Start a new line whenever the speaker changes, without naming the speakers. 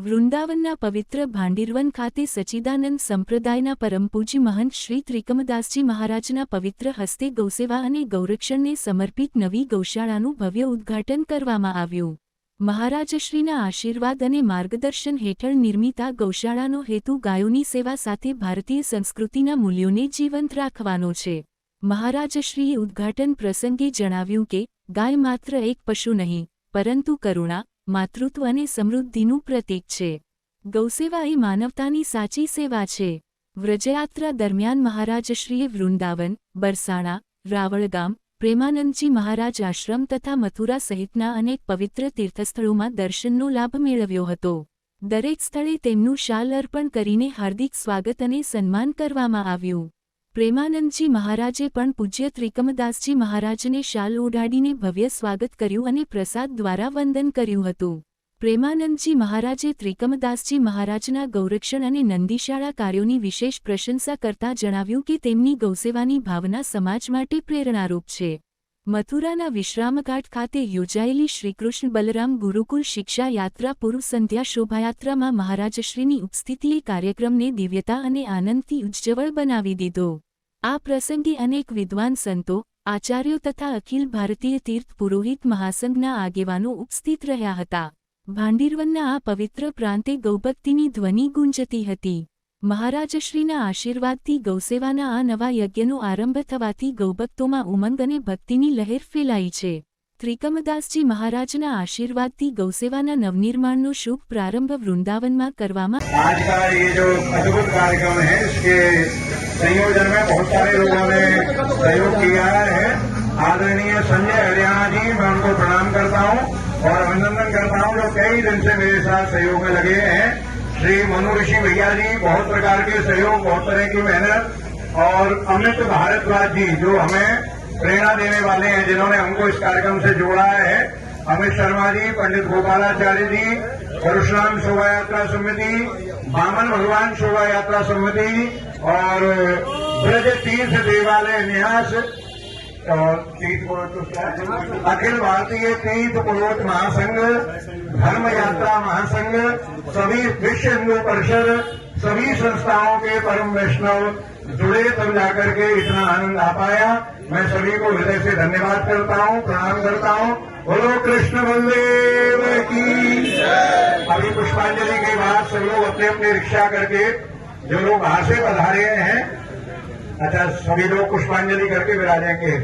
વૃંદાવનના પવિત્ર ભાંડીરવન ખાતે સચિદાનંદ સંપ્રદાયના પરમપૂજ્ય મહંત શ્રી ત્રિકમદાસજી મહારાજના પવિત્ર હસ્તે ગૌસેવા અને ગૌરક્ષણને સમર્પિત નવી ગૌશાળાનું ભવ્ય ઉદ્ઘાટન કરવામાં આવ્યું. મહારાજશ્રીના આશીર્વાદ અને માર્ગદર્શન હેઠળ નિર્મિત ગૌશાળાનો હેતુ ગાયોની સેવા સાથે ભારતીય સંસ્કૃતિના મૂલ્યોને જીવંત રાખવાનો છે. મહારાજશ્રીએ ઉદ્ઘાટન પ્રસંગે જણાવ્યું કે, ગાય માત્ર એક પશુ નહીં, પરંતુ કરુણા માતૃત્વ અને સમૃદ્ધિનું પ્રતીક છે. ગૌસેવા એ માનવતાની સાચી સેવા છે. વ્રજયાત્રા દરમિયાન મહારાજશ્રીએ વૃંદાવન, બરસાણા, રાવળગામ, પ્રેમાનંદજી મહારાજ આશ્રમ તથા મથુરા સહિતના અનેક પવિત્ર તીર્થસ્થળોમાં દર્શનનો લાભ મેળવ્યો હતો. દરેક સ્થળે તેમનું શાલ અર્પણ કરીને હાર્દિક સ્વાગત અને સન્માન કરવામાં આવ્યું. પ્રેમાનંદજી મહારાજે પણ પૂજ્ય ત્રિકમદાસજી મહારાજને શાલ ઓઢાડીને ભવ્ય સ્વાગત કર્યું અને પ્રસાદ દ્વારા વંદન કર્યું હતું. પ્રેમાનંદજી મહારાજે ત્રિકમદાસજી મહારાજના ગૌરક્ષણ અને નંદીશાળા કાર્યોની વિશેષ પ્રશંસા કરતા જણાવ્યું કે તેમની ગૌસેવાની ભાવના સમાજ માટે પ્રેરણારૂપ છે. મથુરાના વિશ્રામઘાટ ખાતે યોજાયેલી શ્રીકૃષ્ણ બલરામ ગુરુકુલ શિક્ષા યાત્રા પૂર્વ સંધ્યા શોભાયાત્રામાં મહારાજશ્રીની ઉપસ્થિતિએ કાર્યક્રમને દિવ્યતા અને આનંદથી ઉજ્જવળ બનાવી દીધો. આ પ્રસંગે અનેક વિદ્વાન સંતો, આચાર્યો તથા અખિલ ભારતીય તીર્થ પુરોહિત મહાસંઘના આગેવાનો ઉપસ્થિત રહ્યા હતા. ભાંડીરવનના આ પવિત્ર પ્રાંતે ગૌભક્તિની ધ્વનિ ગુંજતી હતી. મહારાજશ્રીના આશીર્વાદથી ગૌસેવાના આ નવા યજ્ઞનો આરંભ થવાથી ગૌભક્તોમાં ઉમંગ અને ભક્તિની લહેર ફેલાઈ છે ત્રિકમદાસજી મહારાજના આશીર્વાદથી ગૌસેવાના નવનિર્માણનો શુભ પ્રારંભ વૃંદાવનમાં કરવામાં
आज का ये जो अद्भुत कार्यक्रम है इसके संयोजन में बहुत सारे लोगों ने सहयोग किया है आदरणीय संजय हरियाणा जी मैं उनको प्रणाम करता हूं और अभिनंदन करता हूं जो कई दिन से मेरे साथ सहयोग में लगे हैं श्री मनु ऋषि भैया जी, बहुत प्रकार के सहयोग, बहुत तरह की मेहनत और अमित भारद्वाज जी जो हमें प्रेरणा देने वाले हैं, जिन्होंने हमको इस कार्यक्रम से जोड़ा है। अमित शर्मा जी, पंडित गोपालाचार्य जी, परशुराम शोभा यात्रा समिति, बामन भगवान शोभा यात्रा समिति और ब्रज तीर्थ देवालय न्यास तीर्थ है? अखिल भारतीय तीर्थ पुरोहित महासंघ धर्म यात्रा महासंघ, सभी विश्व हिंदू परिषद, सभी संस्थाओं के परम वैष्णव जुड़े तब जाकर के इतना आनंद आ पाया। मैं सभी को हृदय से धन्यवाद करता हूँ, प्रणाम करता हूँ। बोलो, कृष्ण बलदेव की अभी पुष्पांजलि के बाद सब लोग अपने अपने रिक्शा करके जो लोग बाहर से पधारे हैं अच्छा सभी लोग पुष्पांजलि करके विराजेंगे